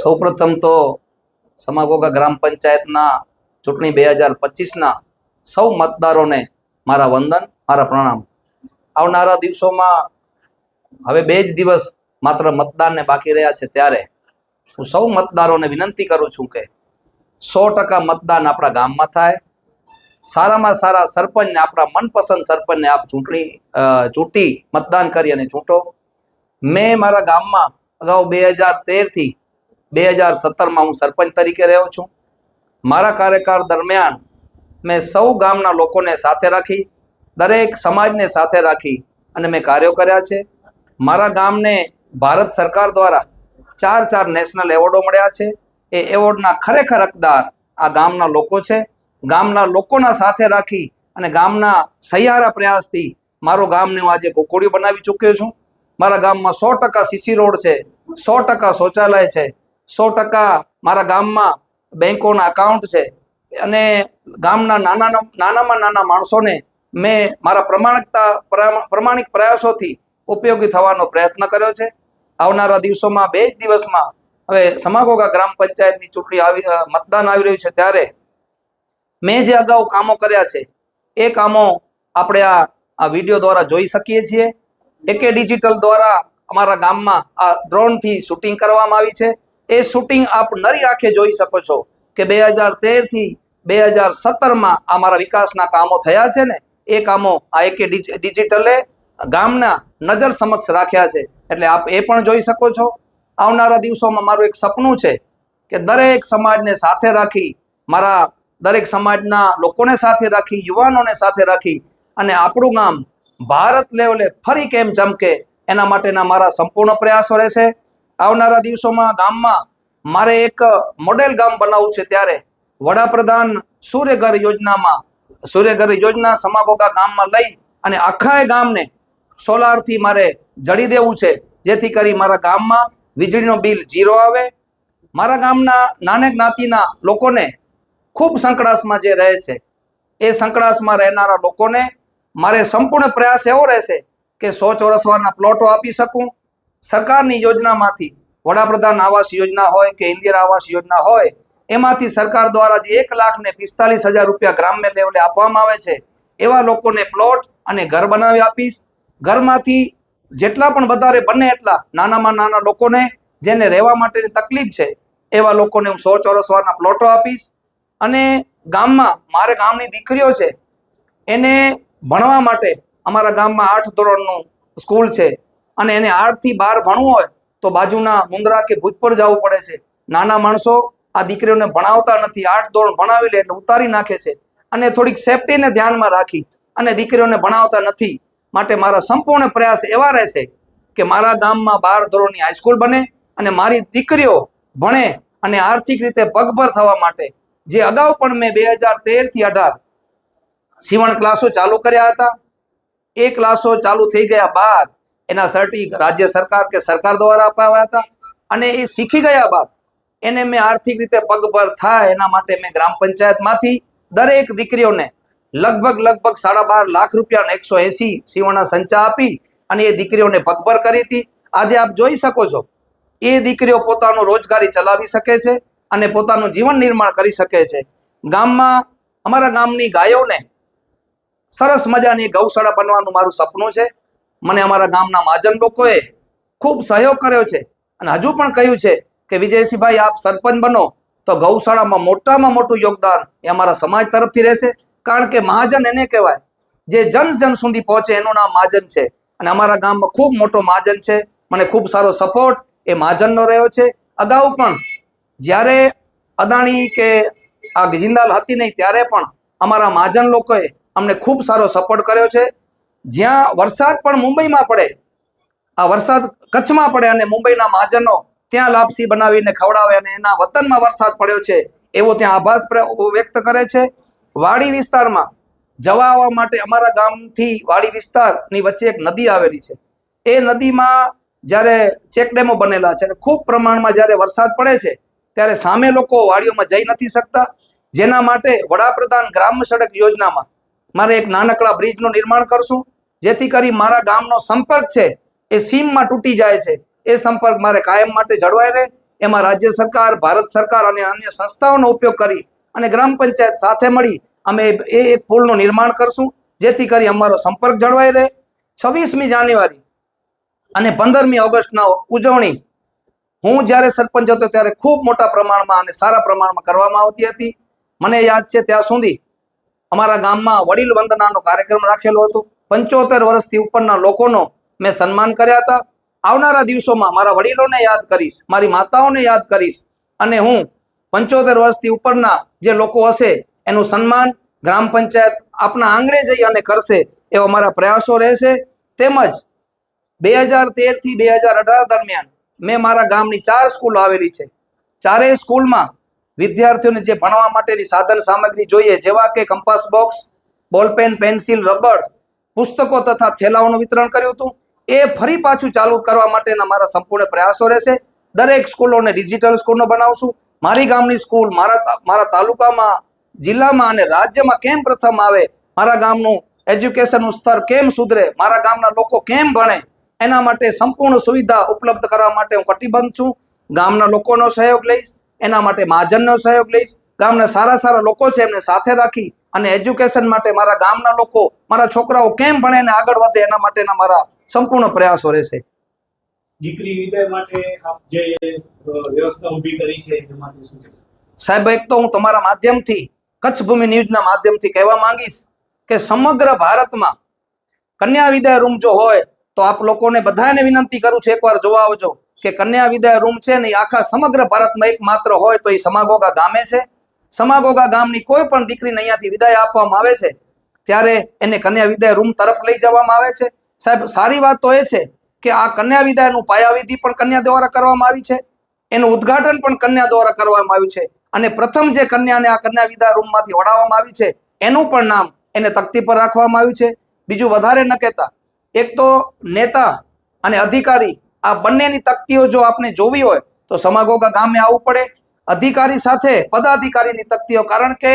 સૌપ્રથમ તો સમાગોગા ગ્રામ પંચાયતના ચૂંટણી બે હજાર પચીસના સૌ મતદારોને મારા વંદન, મારા પ્રણામ. આવનારા દિવસોમાં હવે બે જ દિવસ માત્ર મતદાનને બાકી રહ્યા છે ત્યારે હું સૌ મતદારોને વિનંતી કરું છું કે સો ટકા મતદાન આપણા ગામમાં થાય. સારામાં સારા સરપંચને આપણા મનપસંદ સરપંચને આપ ચૂંટણી ચૂંટી મતદાન કરી અને ચૂંટો. મેં મારા ગામમાં અગાઉ બે હજાર તેરથી બે હજાર સત્તરમાં હું સરપંચ તરીકે રહ્યો છું. મારા કાર્યકાળ દરમિયાન મેં સૌ ગામના લોકોને સાથે રાખી, દરેક સમાજને સાથે રાખી અને મેં કાર્યો કર્યા છે. મારા ગામને ભારત સરકાર દ્વારા ચાર ચાર નેશનલ એવોર્ડો મળ્યા છે. એ એવોર્ડના ખરેખર હકદાર આ ગામના લોકો છે. ગામના લોકોના સાથે રાખી અને ગામના સહિયારા પ્રયાસથી મારો ગામને હું આજે કોકોડિયું બનાવી ચૂક્યો છું. મારા ગામમાં સો ટકા સીસી રોડ છે, સો ટકા શૌચાલય છે સો ટકા મારા ગામમાં બેંકોના અકાઉન્ટ છે. અને ગામના નાના નાનામાં નાના માણસોને મેં મારા પ્રમાણિકતા, પ્રમા- પ્રમાણિક પ્રયાસોથી ઉપયોગી થવાનો પ્રયત્ન કર્યો છે. આવનારા દિવસોમાં બે જ દિવસમાં હવે સમાગોગા ગ્રામ પંચાયતની ચૂંટણી આવી મતદાન આવી રહ્યું છે ત્યારે મેં જે અગાઉ કામો કર્યા છે, એ કામો આપણે આ આ વીડિયો દ્વારા જોઈ શકીએ છીએ. એકે ડિજિટલ દ્વારા અમારા ગામમાં આ ડ્રોનથી શૂટિંગ કરવામાં આવી છે. એ શૂટિંગ આપ નરી આંખે જોઈ શકો છો કે બે હજાર તેરથી બે હજાર સત્તરમાં આ મારા વિકાસના કામો થયા છે ને, એ કામો આ એકે ડિજિટલે ગામના નજર સમક્ષ રાખ્યા છે. એટલે આપ એ પણ જોઈ શકો છો. આવનારા દિવસોમાં મારું એક સપનું છે કે દરેક સમાજને સાથે રાખી, મારા દરેક સમાજના લોકોને સાથે રાખી, યુવાનોને સાથે રાખી અને આપણું ગામ ભારત લેવલે ફરી કેમ ચમકે, એના માટેના મારા સંપૂર્ણ પ્રયાસો રહેશે. આવનારા દિવસોમાં ગામમાં મારે એક મોડેલ ગામ બનાવવું છે ત્યારે વડાપ્રધાન સૂર્યઘર યોજનામાં સૂર્યઘર યોજના સમાભોગા ગામમાં લઈ અને આખા ગામને સોલારથી મારે જડી દેવું છે. જેથી કરી મારા ગામમાં વીજળીનો બિલ ઝીરો આવે. મારા ગામના નાને જ્ઞાતિના લોકોને ખૂબ સંકડાશમાં જે રહે છે, એ સંકળાશમાં રહેનારા લોકોને મારે સંપૂર્ણ પ્રયાસ એવો રહેશે કે સો ચોરસવારના પ્લોટો આપી શકું સરકારની યોજનામાંથી વડાપ્રધાન આવાસ યોજના હોય કે ઇન્દિરા આવાસ યોજના હોય, એમાંથી સરકાર દ્વારા જે એક લાખ ને પિસ્તાલીસ હજાર રૂપિયા ગ્રામ્ય લેવલે આપવામાં આવે છે, એવા લોકોને પ્લોટ અને ઘર બનાવી આપીશ. ઘરમાંથી જેટલા પણ વધારે બને એટલા નાનામાં નાના લોકોને જેને રહેવા માટેની તકલીફ છે, એવા લોકોને હું સો ચોરસવારના પ્લોટો આપીશ. અને ગામમાં મારે ગામની દીકરીઓ છે, એને ભણવા માટે અમારા ગામમાં આઠ ધોરણનું સ્કૂલ છે અને એને આઠથી બાર ભણવું હોય તો બાજુના મુંદ્રા કે ભૂજપુર જવું પડે છે. નાના માણસો આ દીકરીઓને ભણાવતા નથી. આઠ ધોરણ ભણાવી લે એટલે ઉતારી નાખે છે. અને થોડીક સેફટીને ધ્યાનમાં રાખી અને દીકરીઓને ભણાવતા નથી. માટે મારા સંપૂર્ણ પ્રયાસ એવા રહેશે કે મારા ગામમાં બાર ધોરણની હાઈસ્કૂલ બને અને મારી દીકરીઓ ભણે અને આર્થિક રીતે પગભર થવા માટે. જે અગાઉ પણ મેં બે હજાર તેરથી અઢાર સીવણ ક્લાસો ચાલુ કર્યા હતા. એ ક્લાસો ચાલુ થઈ ગયા બાદ એના સર્ટી રાજ્ય સરકાર કે સરકાર દ્વારા અપાવ્યા હતા. અને એ શીખી ગયા બાદ એને મેં આર્થિક રીતે પગભર થાય એના માટે મેં ગ્રામ પંચાયતમાંથી દરેક દીકરીઓને લગભગ લગભગ સાડા બાર લાખ રૂપિયાના એકસો એસી સીવણના સંચા આપી અને એ દીકરીઓને પગભર કરી હતી. આજે આપ જોઈ શકો છો, એ દીકરીઓ પોતાનું રોજગારી ચલાવી શકે છે અને પોતાનું જીવન નિર્માણ કરી શકે છે. ગામમાં, અમારા ગામની ગાયોને સરસ મજાની ગૌશાળા બનવાનું મારું સપનું છે. મને અમારા ગામના મહાજન લોકોએ ખૂબ સહયોગ કર્યો છે અને હજુ પણ કહ્યું છે કે વિજયસિંહભાઈ, આપ સરપંચ બનો તો ગૌશાળામાં મોટામાં મોટું યોગદાન એ અમારા સમાજ તરફથી રહેશે. કારણ કે મહાજન એને કહેવાય. જે જન જન સુધી પહોંચે એનું નામ મહાજન છે. અને અમારા ગામમાં ખૂબ મોટો મહાજન છે. મને ખૂબ સારો સપોર્ટ એ મહાજનનો રહ્યો છે. અગાઉ પણ જ્યારે અદાણી કે આ ગજિંદાલ હતી નહીં, ત્યારે પણ અમારા મહાજન લોકોએ અમને ખૂબ સારો સપોર્ટ કર્યો છે. જ્યાં વરસાદ પણ મુંબઈમાં પડે. આ વરસાદ કચ્છમાં પડે અને મુંબઈના મહાજનો ત્યાં લાપસી બનાવીને ખવડાવે અને એના વતનમાં વરસાદ પડ્યો છે, એવો ત્યાં આભાસ વ્યક્ત કરે છે. વાડી વિસ્તારમાં જવા આવવા માટે અમારા ગામથી વાડી વિસ્તારની વચ્ચે એક નદી આવેલી છે. એ નદીમાં જ્યારે ચેકડેમો બનેલા છે અને ખૂબ પ્રમાણમાં જ્યારે વરસાદ પડે છે, ત્યારે સામે લોકો વાડીઓમાં જઈ નથી શકતા. જેના માટે વડાપ્રધાન ગ્રામ સડક યોજનામાં મારે એક નાનકડા બ્રિજનું નિર્માણ કરશું. જેથી કરી મારા ગામનો સંપર્ક છે એ સીમમાં તૂટી જાય છે. એ સંપર્ક મારે કાયમ માટે જળવાઈ રહે. એમાં રાજ્ય સરકાર, ભારત સરકાર અને અન્ય સંસ્થાઓનો ઉપયોગ કરી અને ગ્રામ પંચાયત સાથે મળી અમે એ એક પુલનું નિર્માણ કરશું. જેથી કરી અમારો સંપર્ક જળવાઈ રહે. છવ્વીસમી જાન્યુઆરી અને પંદરમી ઓગસ્ટના ઉજવણી હું જ્યારે સરપંચ હતો ત્યારે ખૂબ મોટા પ્રમાણમાં અને સારા પ્રમાણમાં કરવામાં આવતી હતી. મને યાદ છે ત્યાં સુધી અમારા ગામમાં વડીલ વંદનાનો કાર્યક્રમ રાખેલો હતો. પંચોતેર વર્ષથી ઉપરના લોકોનો મેં સન્માન કર્યા હતા. આવનારા દિવસોમાં મારા વડીલોને યાદ કરીશ, મારી માતાઓને યાદ કરીશ અને હું પંચોતેર વર્ષથી ઉપરના જે લોકો હશે એનું સન્માન ગ્રામ પંચાયત આપના આંગણે જઈ અને કરશે એવા મારા પ્રયાસો રહેશે. તેમજ બે હજાર તેરથી બે હજાર અઢાર દરમિયાન મેં મારા ગામની ચાર સ્કૂલ આવેલી છે. ચારેય સ્કૂલમાં વિદ્યાર્થીઓને જે ભણવા માટેની સાધન સામગ્રી જોઈએ, જેવા કે compass box, ball pen, pencil, rubber પુસ્તકો તથા થેલાઓનું વિતરણ કર્યું હતું. એ ફરી પાછું ચાલુ કરવા માટેના મારા સંપૂર્ણ પ્રયાસો રહેશે. દરેક સ્કૂલોને ડિજિટલ સ્કૂલનો બનાવશું. મારી ગામની સ્કૂલ મારા મારા તાલુકામાં, જિલ્લામાં અને રાજ્યમાં કેમ પ્રથમ આવે, મારા ગામનું એજ્યુકેશનનું સ્તર કેમ સુધરે, મારા ગામના લોકો કેમ ભણે, એના માટે સંપૂર્ણ સુવિધા ઉપલબ્ધ કરવા માટે હું કટિબદ્ધ છું. ગામના લોકોનો સહયોગ લઈશ, એના માટે મહાજનનો સહયોગ લઈશ. ગામના સારા સારા લોકો છે એમને સાથે રાખી અને એજ્યુકેશન માટે મારા ગામના લોકો મારા છોકરાઓ કેમ ભણે અને આગળ વધે એના માટેના મારા સંપૂર્ણ પ્રયાસો રહેશે. દીકરી વિદાય માટે આપ જે વ્યવસ્થા ઊભી કરી છે એ માટે શું સાહેબ એક તો હું તમારા માધ્યમથી કચ્છ ભૂમિ ન્યૂઝના માધ્યમથી કહેવા માંગીશ કે સમગ્ર ભારતમાં કન્યા વિદાય રૂમ જો હોય તો આપ લોકોને બધાને વિનંતી કરું છું એકવાર જોવા આવજો કે કન્યા વિદાય રૂમ છે ને આખા સમગ્ર ભારતમાં એકમાત્ર હોય તો એ સમાગોગા ગામે છે. સમાગોગા ગામની કોઈ પણ દીકરીને અહીંયાથી વિદાય આપવામાં આવે છે, ત્યારે એને કન્યા વિદાય રૂમ તરફ લઈ જવામાં આવે છે. સાહેબ, સારી વાત તો એ છે કે આ કન્યા વિદાયનું પાયાવિધિ પણ કન્યા દ્વારા કરવામાં આવી છે, એનું ઉદ્ઘાટન પણ કન્યા દ્વારા કરવામાં આવ્યું છે અને પ્રથમ જે કન્યાને આ કન્યા વિદાય રૂમમાંથી વડાવવામાં આવી છે, એનું પણ નામ એને તકતી પર રાખવામાં આવ્યું છે. બીજું વધારે ન કહેતા, એક તો નેતા અને અધિકારી આ બંનેની તકતીઓ જો આપણે જોવી હોય તો સમાગોગા ગામે આવવું પડે અધિકારી સાથે પદાધિકારીની તકતીઓ, કારણ કે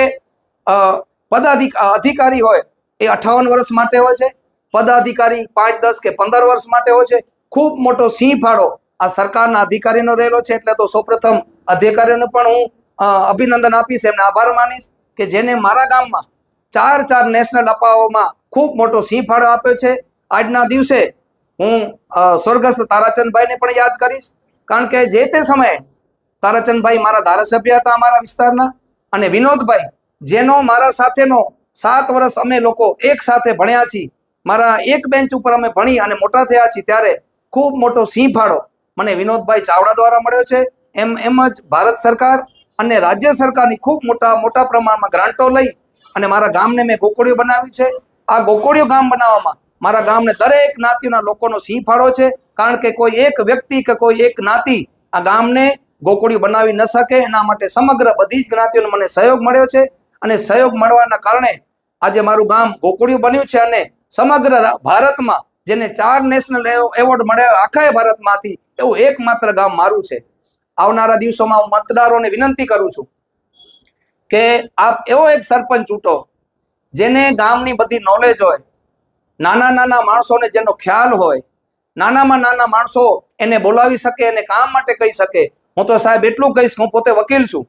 પદાધિકા અધિકારી હોય એ અઠાવન વર્ષ માટે હોય છે, પદાધિકારી પાંચ, દસ કે પંદર વર્ષ માટે હોય છે. ખૂબ મોટો સિંહ ફાળો આ સરકારના અધિકારીનો રહેલો છે, એટલે તો સૌપ્રથમ અધિકારીઓને પણ હું અભિનંદન આપીશ, એમને આભાર માનીશ કે જેને મારા ગામમાં ચાર ચાર નેશનલ અપાવોમાં ખૂબ મોટો સિંહ ફાળો આપ્યો છે. આજના દિવસે હું સ્વર્ગસ્થ તારાચંદભાઈને પણ યાદ કરીશ, કારણ કે જે તે સમયે તારાચંદભાઈ મારા ધારાસભ્ય હતા અમારા વિસ્તારના. અને વિનોદભાઈ, જેનો મારા સાથેનો સાત વર્ષ અમે લોકો એક સાથે ભણ્યા છીએ. મારા એક બેન્ચ ઉપર અમે ભણી અને મોટા થયા છીએ ત્યારે ખૂબ મોટો સિંહ ફાળો મને વિનોદભાઈ ચાવડા દ્વારા મળ્યો છે. એમ એમ જ ભારત સરકાર અને રાજ્ય સરકારની ખૂબ મોટા મોટા પ્રમાણમાં ગ્રાન્ટો લઈ અને મારા ગામને મેં ગોકળિયું બનાવ્યું છે. આ ગોકળિયું ગામ બનાવવામાં મારા ગામને દરેક નાતિઓના લોકોનો સિંહ ફાળો છે. કારણ કે કોઈ એક વ્યક્તિ કે કોઈ એક જ્ઞાતિ આ ગામને ગોકળિયું બનાવી ન શકે. એના માટે સમગ્ર બધી જ જ્ઞાતિઓનો મને સહયોગ મળ્યો છે. અને સહયોગ મળવાના કારણે આજે મારું ગામ ગોકુળિયું બન્યું છે અને સમગ્ર ભારતમાં જેને ચાર નેશનલ એવોર્ડ મળ્યા આખા ભારતમાંથી, એવું એકમાત્ર ગામ મારું છે. આવનારા દિવસોમાં હું મતદારોને વિનંતી કરું છું કે આપ એવો એક સરપંચ ચૂંટો જેને ગામની બધી નોલેજ હોય, નાના નાના માણસોને જેનો ખ્યાલ હોય, નાનામાં નાના માણસો એને બોલાવી શકે અને કામ માટે કહી શકે હું તો સાહેબ એટલું કહીશ, હું પોતે વકીલ છું.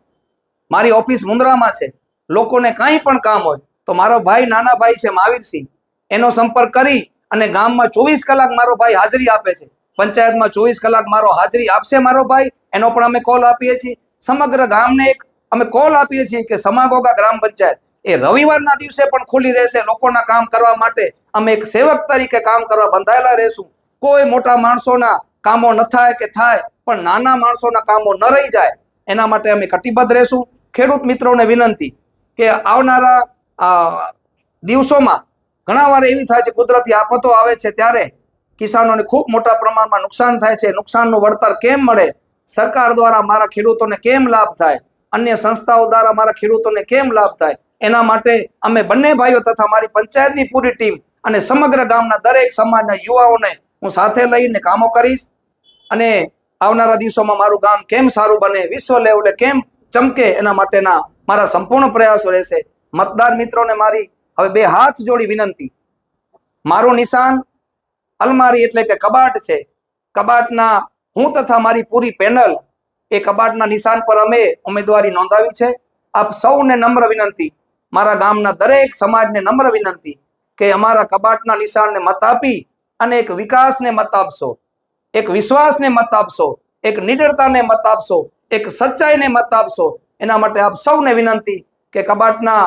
મારી ઓફિસ મુંદ્રામાં છે. લોકોને કાંઈ પણ કામ હોય, તો મારો ભાઈ, નાના ભાઈ છે મહાવીરસિંહ એનો સંપર્ક કરી અને ગામમાં ચોવીસ કલાક મારો ભાઈ હાજરી આપે છે. પંચાયતમાં ચોવીસ કલાક મારો હાજરી આપશે મારો ભાઈ, એનો પણ અમે કોલ આપીએ છીએ. સમગ્ર ગામને એક અમે કોલ આપીએ છીએ કે સમાગોગા ગ્રામ પંચાયત, એ રવિવારના દિવસે પણ ખુલ્લી રહેશે લોકોના કામ કરવા માટે. અમે એક સેવક તરીકે કામ કરવા બંધાયેલા રહેશું. કોઈ મોટા માણસોના કામો ન થાય કે થાય. પણ નાના માણસોના કામો ન રહી જાય, એના માટે અમે કટિબદ્ધ રહેશું. ખેડૂત મિત્રોને વિનંતી કે આવનારા દિવસોમાં ઘણા વાર એવી થાય છે, કુદરતી આફતો આવે છે ત્યારે કિસાનોને ખૂબ મોટા પ્રમાણમાં નુકસાન થાય છે. નુકસાનનું વળતર કેમ મળે? સરકાર દ્વારા મારા ખેડૂતોને કેમ લાભ થાય? અન્ય સંસ્થાઓ દ્વારા મારા ખેડૂતોને કેમ લાભ થાય? એના માટે અમે બંને ભાઈઓ તથા મારી પંચાયતની પૂરી ટીમ અને સમગ્ર ગામના દરેક સમાજના યુવાઓને હું સાથે લઈને કામો કરીશ અને આવનારા દિવસોમાં મારું ગામ કેમ સારું બને, વિશ્વ લેવલે કેમ ચમકે એના માટેના મારા સંપૂર્ણ પ્રયાસો રહેશે. મતદાર મિત્રોને મારી હવે બે હાથ જોડી વિનંતી. મારું નિશાન અલમારી એટલે કે કબાટ છે. કબાટના હું તથા મારી પૂરી પેનલ એ કબાટના નિશાન પર અમે ઉમેદવારી નોંધાવી છે. આપ સૌને નમ્ર વિનંતી. મારા ગામના દરેક સમાજને નમ્ર વિનંતી કે અમારા કબાટના નિશાનને મત આપી અને એક વિકાસને મત આપશો. એક વિશ્વાસને મત આપશો, એક નિડરતાને મત આપશો, એક સચ્ચાઈને મત આપશો. એના માટે આપ સૌને વિનંતી કે કબાટના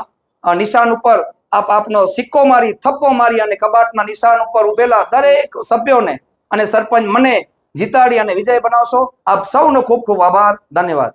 નિશાન ઉપર આપ આપનો સિક્કો મારી, થપ્પો મારી અને કબાટના નિશાન ઉપર ઉભેલા દરેક સભ્યોને અને સરપંચ મને જીતાડી અને વિજય બનાવશો. આપ સૌનો ખૂબ ખૂબ આભાર. ધન્યવાદ.